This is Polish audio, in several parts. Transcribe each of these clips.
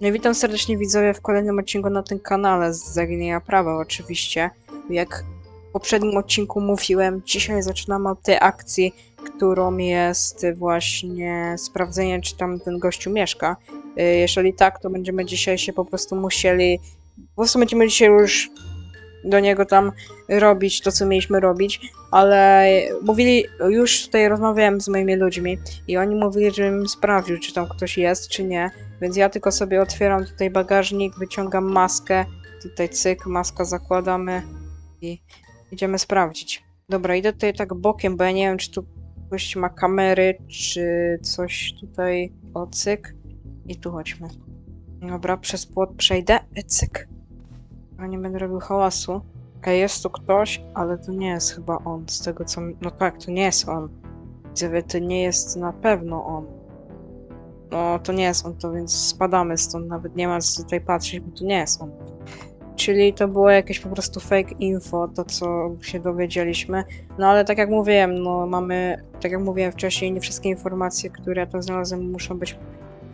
No witam serdecznie widzowie w kolejnym odcinku na tym kanale z Zaginienia Prawa oczywiście. Jak w poprzednim odcinku mówiłem, dzisiaj zaczynamy od tej akcji, którą jest właśnie sprawdzenie, czy tam ten gościu mieszka. Y, Jeżeli tak, to będziemy dzisiaj się po prostu musieli, po prostu będziemy dzisiaj już do niego tam robić to, co mieliśmy robić, ale mówili, już tutaj rozmawiałem z moimi ludźmi i oni mówili, żebym sprawdził, czy tam ktoś jest, czy nie. Więc ja tylko sobie otwieram tutaj bagażnik, wyciągam maskę, tutaj cyk, maska zakładamy i idziemy sprawdzić. Dobra, idę tutaj tak bokiem, bo ja nie wiem, czy tu ktoś ma kamery, czy coś tutaj. O, cyk. I tu chodźmy. Dobra, przez płot przejdę. E, cyk. Ja nie będę robił hałasu. Ej, jest tu ktoś, ale to nie jest chyba on, z tego co... No tak, to nie jest on. Widzowie, to nie jest na pewno on. No, to nie jest on, to więc spadamy stąd, nawet nie ma co tutaj patrzeć, bo to nie jest on. Czyli to było jakieś po prostu fake info, to co się dowiedzieliśmy. No ale tak jak mówiłem, no mamy, tak jak mówiłem wcześniej, nie wszystkie informacje, które tam znalazłem muszą być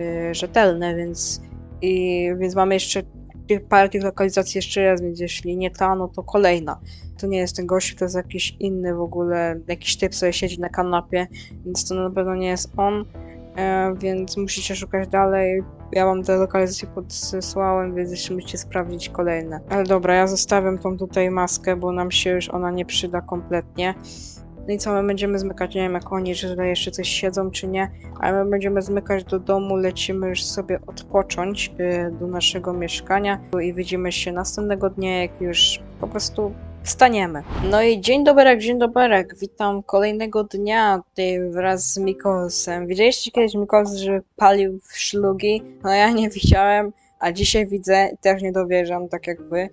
y, rzetelne, więc i więc mamy jeszcze tych, parę tych lokalizacji jeszcze raz, więc jeśli nie ta, no to kolejna. To nie jest ten gościu, to jest jakiś inny w ogóle, jakiś typ sobie siedzi na kanapie, więc to na pewno nie jest on. E, więc musicie szukać dalej. Ja wam te lokalizacje podesłałem, więc jeszcze musicie sprawdzić kolejne. Ale dobra, ja zostawiam tą tutaj maskę, bo nam się już ona nie przyda kompletnie. No i co, my będziemy zmykać, nie wiem jak oni, czy tutaj jeszcze coś siedzą, czy nie, ale my będziemy zmykać do domu, lecimy już sobie odpocząć y, do naszego mieszkania i widzimy się następnego dnia, jak już po prostu wstaniemy. No i dzień doberek, dzień doberek, witam kolejnego dnia tutaj wraz z Mikolsem. Widzieliście kiedyś Mikols, że palił w szlugi? No ja nie widziałem, a dzisiaj widzę też nie dowierzam, tak jak wy.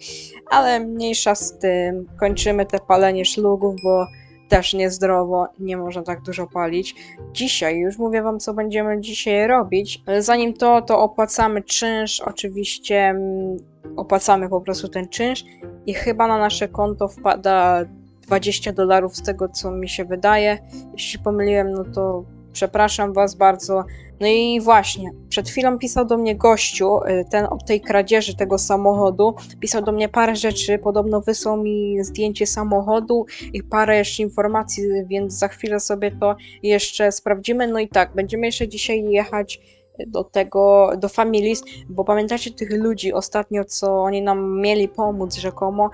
Ale mniejsza z tym, kończymy te palenie szlugów, bo też niezdrowo, nie można tak dużo palić. Dzisiaj, już mówię wam, co będziemy dzisiaj robić, zanim to, to opłacamy czynsz, oczywiście mm, opłacamy po prostu ten czynsz i chyba na nasze konto wpada 20 dolarów z tego, co mi się wydaje. Jeśli pomyliłem, no to przepraszam was bardzo. No i właśnie, przed chwilą pisał do mnie gościu, y, ten od tej kradzieży tego samochodu, pisał do mnie parę rzeczy, podobno wysłał mi zdjęcie samochodu i parę jeszcze informacji, więc za chwilę sobie to jeszcze sprawdzimy. No i tak, będziemy jeszcze dzisiaj jechać do tego, do Familis, bo pamiętacie tych ludzi ostatnio, co oni nam mieli pomóc rzekomo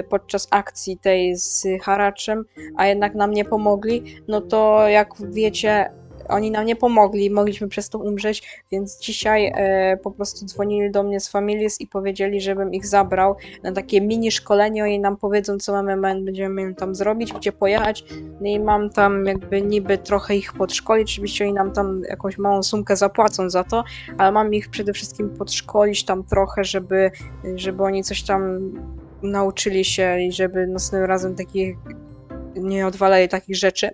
y, podczas akcji tej z haraczem, a jednak nam nie pomogli, no to jak wiecie, oni nam nie pomogli, mogliśmy przez to umrzeć, więc dzisiaj e, po prostu dzwonili do mnie z Familis i powiedzieli, żebym ich zabrał na takie mini szkolenie, oni nam powiedzą, co mamy, będziemy mieli tam zrobić, gdzie pojechać, no i mam tam jakby niby trochę ich podszkolić, oczywiście oni nam tam jakąś małą sumkę zapłacą za to, ale mam ich przede wszystkim podszkolić tam trochę, żeby, żeby oni coś tam nauczyli się i żeby następnym razem takich nie odwalali takich rzeczy.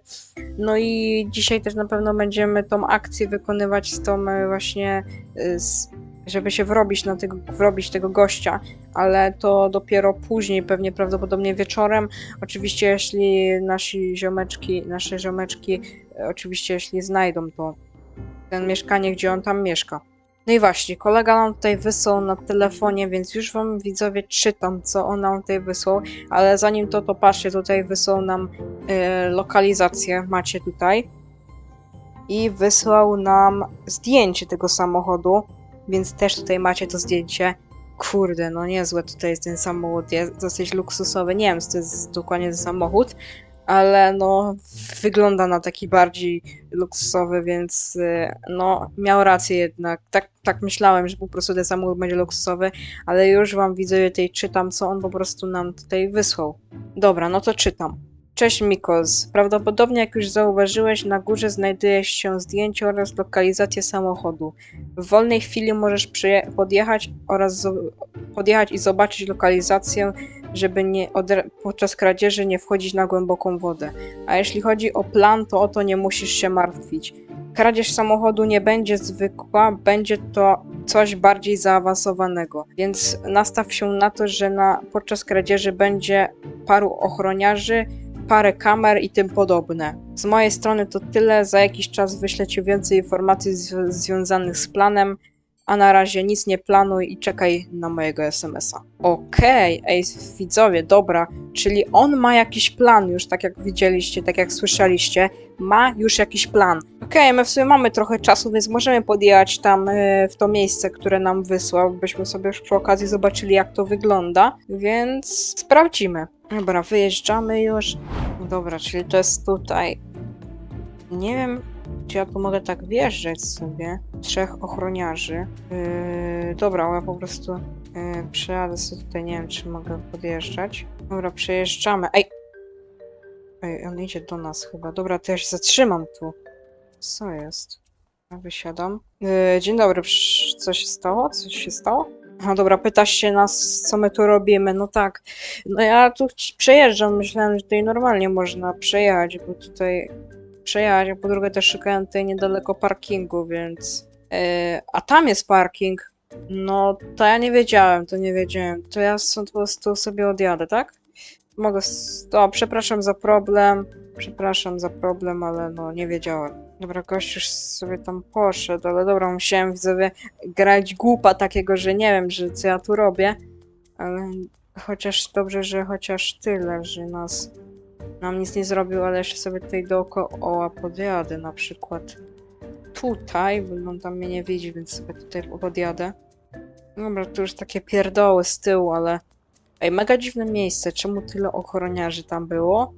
No i dzisiaj też na pewno będziemy tą akcję wykonywać z tą e, właśnie, e, z, żeby się wrobić na tego, wrobić tego gościa, ale to dopiero później, pewnie prawdopodobnie wieczorem. Oczywiście jeśli nasi ziomeczki, nasze ziomeczki, e, oczywiście jeśli znajdą to, ten mieszkanie, gdzie on tam mieszka. No i właśnie, kolega nam tutaj wysłał na telefonie, więc już wam widzowie czytam, co on nam tutaj wysłał, ale zanim to, to patrzcie, tutaj wysłał nam e, lokalizację, macie tutaj. I wysłał nam zdjęcie tego samochodu, więc też tutaj macie to zdjęcie. Kurde, no niezłe tutaj jest ten samochód, jest dosyć luksusowy. Nie wiem, co to jest dokładnie za samochód, ale no wygląda na taki bardziej luksusowy, więc y, no miał rację jednak. Tak, tak myślałem, że po prostu ten samochód będzie luksusowy, ale już wam widzę tutaj czytam, co on po prostu nam tutaj wysłał. Dobra, no to czytam. Cześć Mikos. Prawdopodobnie jak już zauważyłeś, na górze znajduje się zdjęcie oraz lokalizacja samochodu. W wolnej chwili możesz podjechać oraz podjechać i zobaczyć lokalizację, żeby nie podczas kradzieży nie wchodzić na głęboką wodę. A jeśli chodzi o plan, to o to nie musisz się martwić. Kradzież samochodu nie będzie zwykła, będzie to coś bardziej zaawansowanego, więc nastaw się na to, że na, podczas kradzieży będzie paru ochroniarzy, parę kamer i tym podobne. Z mojej strony to tyle, za jakiś czas wyślę Ci więcej informacji zw- związanych z planem, a na razie nic nie planuj i czekaj na mojego SMS-a. Okej, ej, widzowie, dobra, czyli on ma jakiś plan już, tak jak widzieliście, tak jak słyszeliście, ma już jakiś plan. Okej, my w sumie mamy trochę czasu, więc możemy podjechać tam e, w to miejsce, które nam wysłał, byśmy sobie już przy okazji zobaczyli, jak to wygląda, więc sprawdzimy. Dobra, wyjeżdżamy już. Dobra, czyli to jest tutaj. Nie wiem, czy ja tu mogę tak wjeżdżać sobie. Trzech ochroniarzy. Yy, dobra, ja po prostu yy, przejadę sobie tutaj, nie wiem, czy mogę podjeżdżać. Dobra, przejeżdżamy. Ej! Ej, on idzie do nas chyba. Dobra, to ja się zatrzymam tu. Co jest? Ja wysiadam. Yy, dzień dobry, co się stało? Co się stało? Aha, dobra, pytasz się nas, co my tu robimy. No tak. No ja tu przejeżdżam, myślałem, że tutaj normalnie można przejechać, bo tutaj przejechać, a po drugie też szukałem tutaj niedaleko parkingu, więc... Yy, a tam jest parking. No, to ja nie wiedziałem, to nie wiedziałem. To ja stąd po prostu sobie odjadę, tak? Mogę... O, przepraszam za problem. Przepraszam za problem, ale no, nie wiedziałem. Dobra, gość już sobie tam poszedł, ale dobra, musiałem widzowie grać głupa takiego, że nie wiem, że co ja tu robię, ale chociaż dobrze, że chociaż tyle, że nas nam nic nie zrobił, ale jeszcze sobie tutaj dookoła podjadę na przykład tutaj, bo on tam mnie nie widzi, więc sobie tutaj podjadę. Dobra, tu już takie pierdoły z tyłu, ale ej, mega dziwne miejsce, czemu tyle ochroniarzy tam było?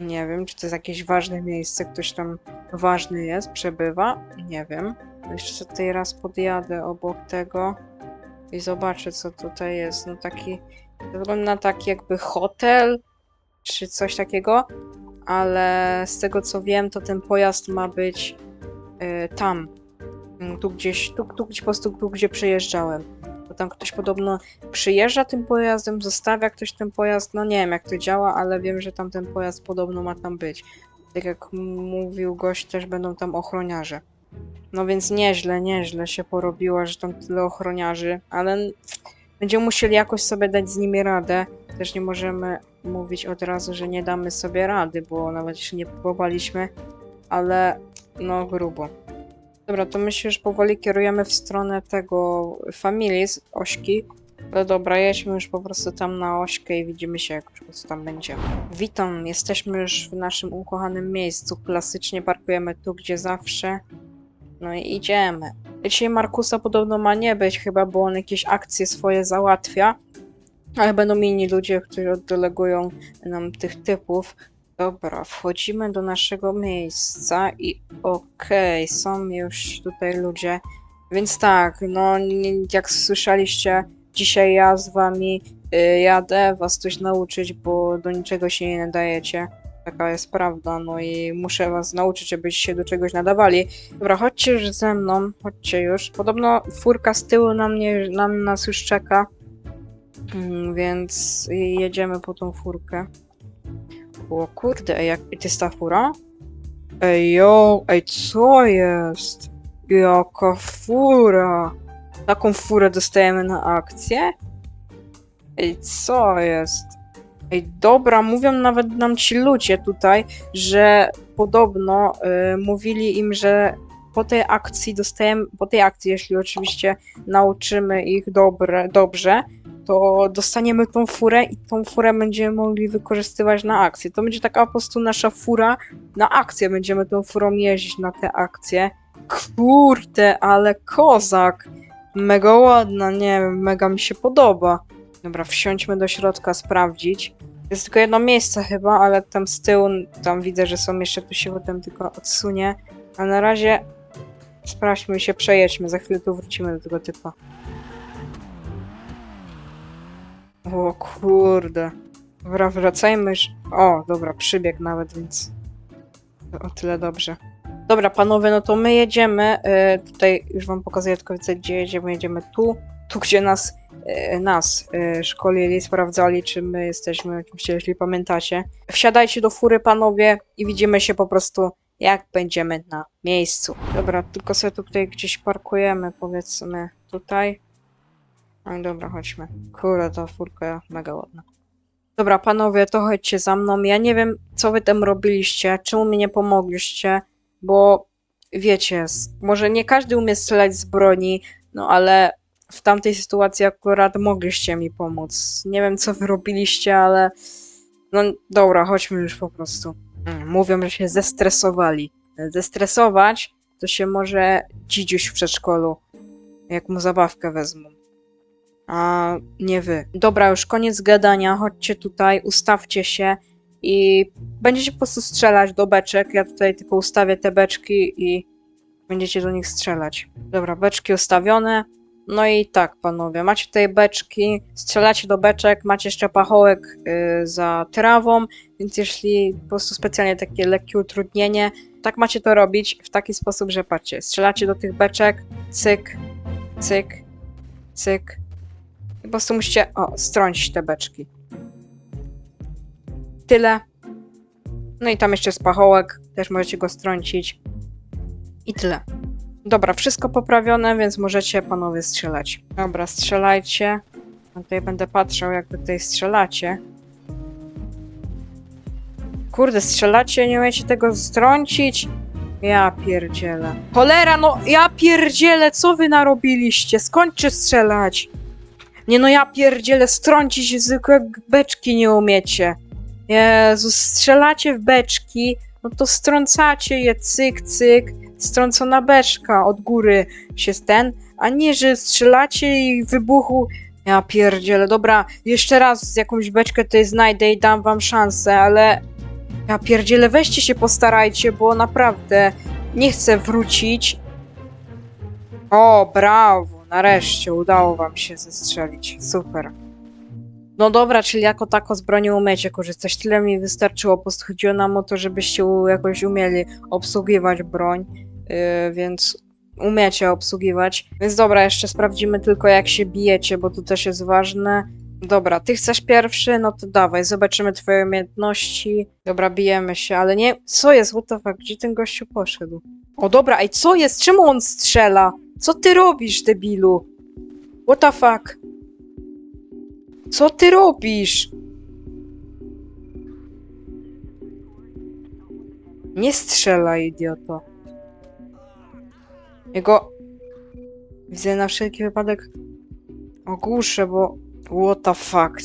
Nie wiem, czy to jest jakieś ważne miejsce, ktoś tam ważny jest, przebywa? Nie wiem. Jeszcze tutaj raz podjadę obok tego i zobaczę, co tutaj jest. No taki, wygląda na taki jakby hotel, czy coś takiego, ale z tego co wiem, to ten pojazd ma być y, tam. Mm, Tu gdzieś, tu, tu gdzie po prostu tu, gdzie przejeżdżałem. Bo tam ktoś podobno przyjeżdża tym pojazdem, zostawia ktoś ten pojazd. No nie wiem jak to działa, ale wiem, że tam ten pojazd podobno ma tam być. Tak jak mówił gość, też będą tam ochroniarze. No więc nieźle, nieźle się porobiło, że tam tyle ochroniarzy, ale będziemy musieli jakoś sobie dać z nimi radę. Też nie możemy mówić od razu, że nie damy sobie rady, bo nawet jeszcze nie próbowaliśmy, ale no grubo. Dobra, to my się już powoli kierujemy w stronę tego Familis, Ośki. Ale dobra, jedźmy już po prostu tam na Ośkę i widzimy się, jak już tam będzie. Witam, jesteśmy już w naszym ukochanym miejscu. Klasycznie parkujemy tu, gdzie zawsze. No i idziemy. Dzisiaj Markusa podobno ma nie być chyba, bo on jakieś akcje swoje załatwia. Ale będą inni ludzie, którzy oddelegują nam tych typów. Dobra, wchodzimy do naszego miejsca i okej, są już tutaj ludzie. Więc tak, no jak słyszeliście, dzisiaj ja z wami y, jadę was coś nauczyć, bo do niczego się nie nadajecie. Taka jest prawda, no i muszę was nauczyć, żebyście się do czegoś nadawali. Dobra, chodźcie już ze mną, chodźcie już. Podobno furka z tyłu na mnie, na nas już czeka. Mm, Więc jedziemy po tą furkę. O kurde, ej, jak to jest ta fura? Ej, yo, ej, co jest? Jaka fura? Taką furę dostajemy na akcję? Ej, co jest? Ej, dobra, mówią nawet nam ci ludzie tutaj, że podobno y, mówili im, że po tej akcji dostajemy, po tej akcji, jeśli oczywiście nauczymy ich dobre, dobrze, to dostaniemy tą furę i tą furę będziemy mogli wykorzystywać na akcję. To będzie taka po prostu nasza fura na akcję. Będziemy tą furą jeździć na te akcje. Kurde, ale kozak! Mega ładna, nie wiem, mega mi się podoba. Dobra, wsiądźmy do środka, sprawdzić. Jest tylko jedno miejsce chyba, ale tam z tyłu, tam widzę, że są jeszcze, tu się potem tylko odsunie. A na razie sprawdźmy się, przejedźmy, za chwilę tu wrócimy do tego typa. O kurde. Dobra, wracajmy. O, dobra, przybieg nawet, więc o tyle dobrze. Dobra, panowie, no to my jedziemy. e, tutaj już wam pokazuję tylko gdzie jedziemy. Jedziemy tu, tu gdzie nas, nas e, szkolili, sprawdzali, czy my jesteśmy, jeśli pamiętacie. Wsiadajcie do fury, panowie, i widzimy się po prostu, jak będziemy na miejscu. Dobra, tylko sobie tutaj gdzieś parkujemy, powiedzmy tutaj. No dobra, chodźmy. Kurde, ta furka mega ładna. Dobra, panowie, to chodźcie za mną. Ja nie wiem, co wy tam robiliście, czemu mi nie pomogliście, bo wiecie, może nie każdy umie strzelać z broni, no ale w tamtej sytuacji akurat mogliście mi pomóc. Nie wiem, co wy robiliście, ale no dobra, chodźmy już po prostu. Mm, Mówią, że się zestresowali. Zestresować to się może dzidziuś w przedszkolu, jak mu zabawkę wezmą. A nie wy. Dobra, już koniec gadania. Chodźcie tutaj, ustawcie się i będziecie po prostu strzelać do beczek. Ja tutaj tylko ustawię te beczki i będziecie do nich strzelać. Dobra, beczki ustawione. No i tak, panowie, macie tutaj beczki, strzelacie do beczek, macie jeszcze pachołek y, za trawą, więc jeśli po prostu specjalnie takie lekkie utrudnienie, tak macie to robić w taki sposób, że patrzcie, strzelacie do tych beczek, cyk, cyk, cyk. I po prostu musicie, o, strącić te beczki. Tyle. No i tam jeszcze jest pachołek, też możecie go strącić. I tyle. Dobra, wszystko poprawione, więc możecie panowie strzelać. Dobra, strzelajcie. Ja tutaj będę patrzał, jak wy tutaj strzelacie. Kurde, strzelacie, nie umiecie tego strącić? Ja pierdzielę. Cholera, no ja pierdzielę, co wy narobiliście? Skończcie strzelać. Nie no, ja pierdzielę, strącić zwykłe beczki nie umiecie. Jezus, strzelacie w beczki, no to strącacie je, cyk, cyk strącona beczka od góry się ten, a nie, że strzelacie i wybuchu. Ja pierdzielę, dobra, jeszcze raz jakąś beczkę tutaj znajdę i dam wam szansę, ale ja pierdzielę, weźcie się postarajcie, bo naprawdę nie chcę wrócić. O, brawo, nareszcie udało wam się zestrzelić, super. No dobra, czyli jako tako z broni umiecie korzystać, tyle mi wystarczyło, po prostu chodziło nam o to, żebyście jakoś umieli obsługiwać broń. Yy, więc umiecie obsługiwać. Więc dobra, jeszcze sprawdzimy tylko jak się bijecie, bo to też jest ważne. Dobra, ty chcesz pierwszy? No to dawaj, zobaczymy twoje umiejętności. Dobra, bijemy się, ale nie... Co jest? What the fuck? Gdzie ten gościu poszedł? O dobra, ej, co jest? Czemu on strzela? Co ty robisz, debilu? What the fuck? Co ty robisz? Nie strzelaj, idioto. Jego... Widzę na wszelki wypadek ogłuszę, bo... What the fuck?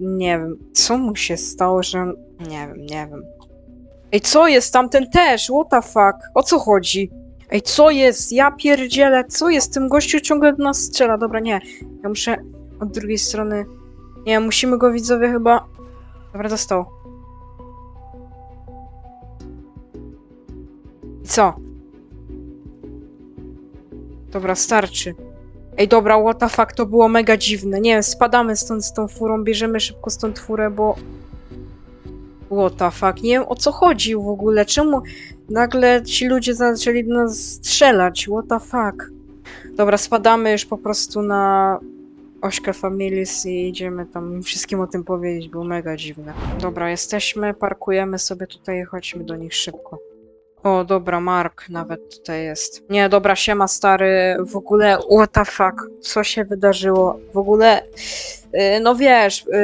Nie wiem. Co mu się stało, że... Nie wiem, nie wiem. Ej, co jest? Tamten też! What the fuck? O co chodzi? Ej, co jest? Ja pierdzielę, co jest? Tym gościu ciągle do nas strzela. Dobra, nie. Ja muszę od drugiej strony... Nie, musimy go widzowie chyba... Dobra, dostał. I co? Dobra, starczy. Ej, dobra, what the fuck, to było mega dziwne. Nie wiem, spadamy stąd z tą furą, bierzemy szybko stąd furę, bo... What the fuck, nie wiem o co chodzi w ogóle, czemu nagle ci ludzie zaczęli do nas strzelać, what the fuck. Dobra, spadamy już po prostu na Ośkę Families i idziemy tam wszystkim o tym powiedzieć, było mega dziwne. Dobra, jesteśmy, parkujemy sobie tutaj chodźmy do nich szybko. O, dobra, Mark nawet tutaj jest. Nie, dobra, siema stary, w ogóle, what the fuck, co się wydarzyło? W ogóle, no wiesz, yy,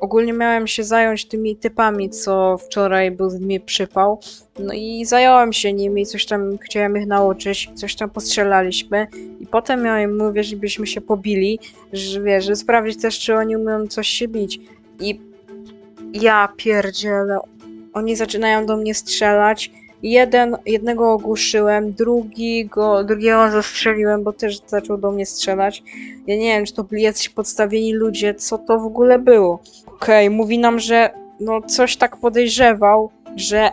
ogólnie miałem się zająć tymi typami, co wczoraj był z nimi przypał, no i zająłem się nimi, coś tam chciałem ich nauczyć, coś tam postrzelaliśmy. I potem miałem mówić, żebyśmy się pobili, że wiesz, sprawdzić też, czy oni umieją coś się bić. I ja pierdzielę, oni zaczynają do mnie strzelać, Jeden, jednego ogłuszyłem, drugiego, drugiego zastrzeliłem, bo też zaczął do mnie strzelać. Ja nie wiem, czy to byli jacyś podstawieni ludzie, co to w ogóle było. Okej, mówi nam, że no coś tak podejrzewał, że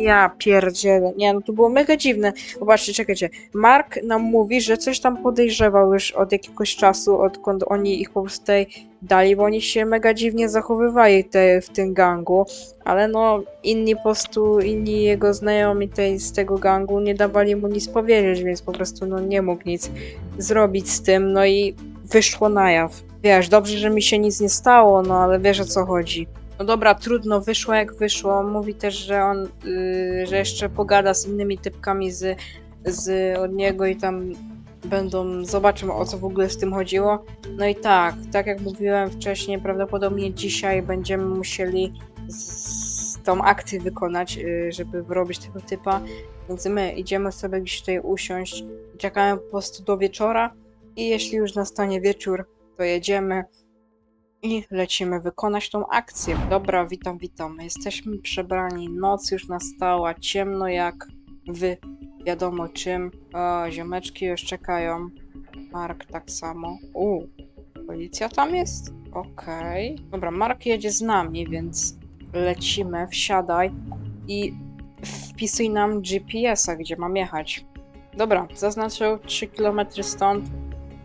ja pierdzielę. Nie, no to było mega dziwne. Popatrzcie, czekajcie. Mark nam mówi, że coś tam podejrzewał już od jakiegoś czasu, odkąd oni ich po prostu tutaj dali, bo oni się mega dziwnie zachowywali te, w tym gangu ale no inni po prostu, inni jego znajomi tej, z tego gangu nie dawali mu nic powiedzieć, więc po prostu no nie mógł nic zrobić z tym, no i wyszło na jaw. Wiesz, dobrze, że mi się nic nie stało, no ale wiesz o co chodzi. No dobra, trudno, wyszło jak wyszło. Mówi też, że on, yy, że jeszcze pogada z innymi typkami z, z od niego i tam będą, zobaczymy o co w ogóle z tym chodziło. No i tak, tak jak mówiłem wcześniej, prawdopodobnie dzisiaj będziemy musieli z tą akcję wykonać, y, żeby wyrobić tego typa. Więc my idziemy sobie gdzieś tutaj usiąść czekamy po prostu do wieczora. I jeśli już nastanie wieczór, to jedziemy i lecimy wykonać tą akcję. Dobra, witam, witam. Jesteśmy przebrani, noc już nastała, ciemno jak wy wiadomo czym. O, ziomeczki już czekają. Mark tak samo. U, policja tam jest? Okej. Dobra, Mark jedzie z nami, więc lecimy, wsiadaj i wpisuj nam GPS-a, gdzie mam jechać. Dobra, zaznaczył 3 km stąd,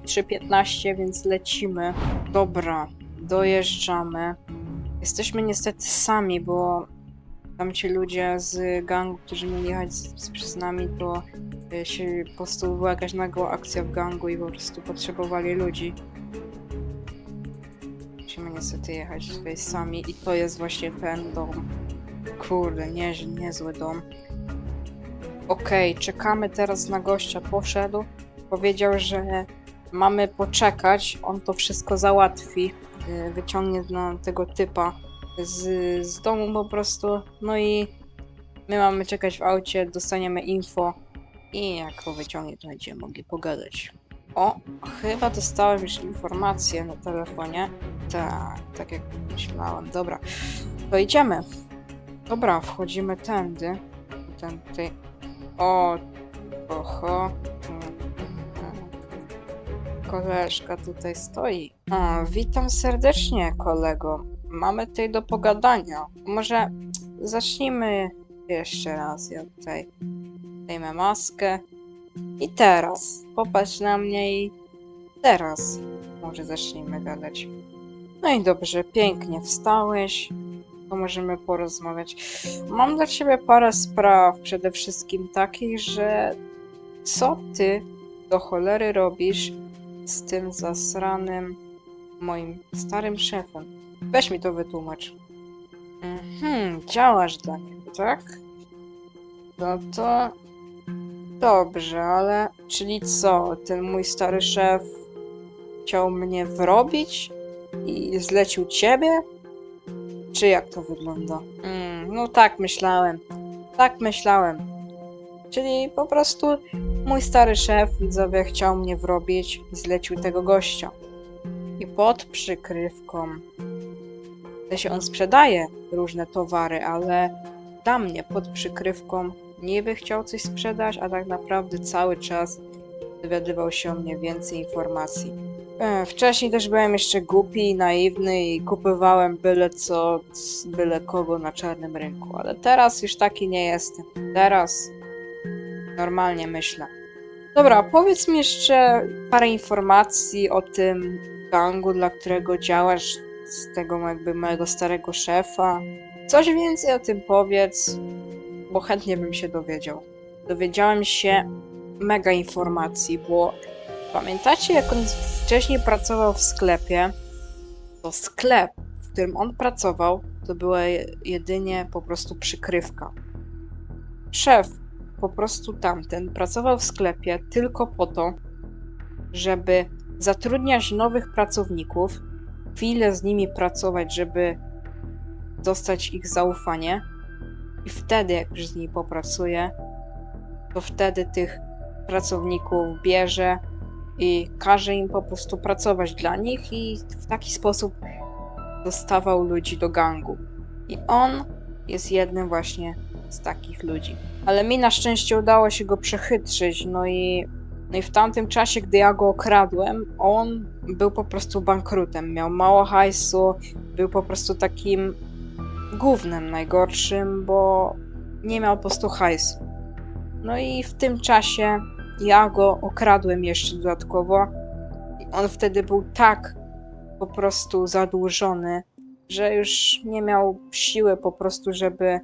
3.15, więc lecimy. Dobra, dojeżdżamy. Jesteśmy niestety sami, bo tamci ludzie z gangu, którzy mieli jechać z, nami, to y, się po prostu była jakaś nagła akcja w gangu i po prostu potrzebowali ludzi. Musimy niestety jechać tutaj sami i to jest właśnie ten dom. Kurde, nie, niezły dom. Okej, czekamy teraz na gościa. Poszedł, powiedział, że mamy poczekać, on to wszystko załatwi. Y, Wyciągnie na tego typa z, z domu po prostu. No i my mamy czekać w aucie, dostaniemy info i jak to wyciągnie, to będziemy mogli pogadać. O, chyba dostałem już informację na telefonie. Tak, tak jak myślałem. Dobra, to idziemy. Dobra, wchodzimy tędy. Tutaj. O, oho. Koleżka tutaj stoi. O, witam serdecznie, kolego. Mamy tutaj do pogadania. Może zacznijmy jeszcze raz. Ja tutaj zdejmę maskę. I teraz. Popatrz na mnie i teraz. Może zacznijmy gadać. No i dobrze, pięknie wstałeś. To możemy porozmawiać. Mam dla ciebie parę spraw. Przede wszystkim takich, że co ty do cholery robisz z tym zasranym moim starym szefem? Weź mi to wytłumacz. Mhm, działasz dla niego, tak? No to dobrze, ale czyli co? Ten mój stary szef chciał mnie wrobić i zlecił ciebie? Czy jak to wygląda? Mm, no tak myślałem. Tak myślałem. Czyli po prostu mój stary szef widzowie chciał mnie wrobić i zlecił tego gościa. I pod przykrywką w sensie on sprzedaje różne towary, ale dla mnie pod przykrywką niby chciał coś sprzedać, a tak naprawdę cały czas dowiadywał się o mnie więcej informacji. E, Wcześniej też byłem jeszcze głupi i naiwny i kupowałem byle co, byle kogo na czarnym rynku, ale teraz już taki nie jestem. Teraz normalnie myślę. Dobra, powiedz mi jeszcze parę informacji o tym gangu, dla którego działasz, z tego jakby mojego starego szefa. Coś więcej o tym powiedz, bo chętnie bym się dowiedział. Dowiedziałem się mega informacji, bo pamiętacie jak on wcześniej pracował w sklepie? To sklep, w którym on pracował, to była je- jedynie po prostu przykrywka. Szef, po prostu tamten, pracował w sklepie tylko po to, żeby zatrudniać nowych pracowników, chwilę z nimi pracować, żeby dostać ich zaufanie. I wtedy, jak już z nimi popracuje, to wtedy tych pracowników bierze i każe im po prostu pracować dla nich, i w taki sposób dostawał ludzi do gangu. I on jest jednym właśnie z takich ludzi. Ale mi na szczęście udało się go przechytrzyć, no i no i w tamtym czasie, gdy ja go okradłem, on był po prostu bankrutem. Miał mało hajsu, był po prostu takim głównym, najgorszym, bo nie miał po prostu hajsu. No i w tym czasie ja go okradłem jeszcze dodatkowo. On wtedy był tak po prostu zadłużony, że już nie miał siły po prostu, żeby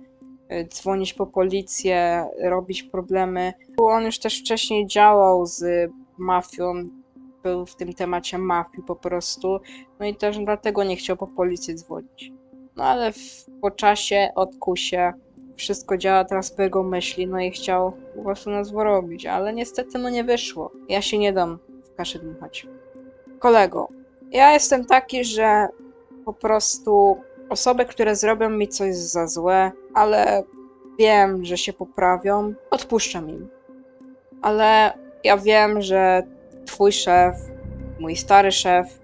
dzwonić po policję, robić problemy. On już też wcześniej działał z mafią, był w tym temacie mafii po prostu, no i też dlatego nie chciał po policję dzwonić. No ale w, po czasie odkuł się, wszystko działa teraz po jego myśli, no i chciał po prostu nas robić, ale niestety no nie wyszło. Ja się nie dam w kaszę dmuchać. Kolego, ja jestem taki, że po prostu osoby, które zrobią mi coś za złe, ale wiem, że się poprawią, odpuszczam im. Ale ja wiem, że twój szef, mój stary szef,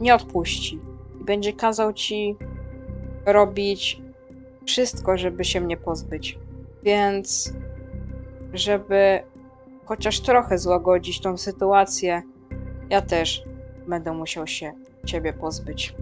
nie odpuści i będzie kazał ci robić wszystko, żeby się mnie pozbyć. Więc, żeby chociaż trochę złagodzić tą sytuację, ja też będę musiał się ciebie pozbyć.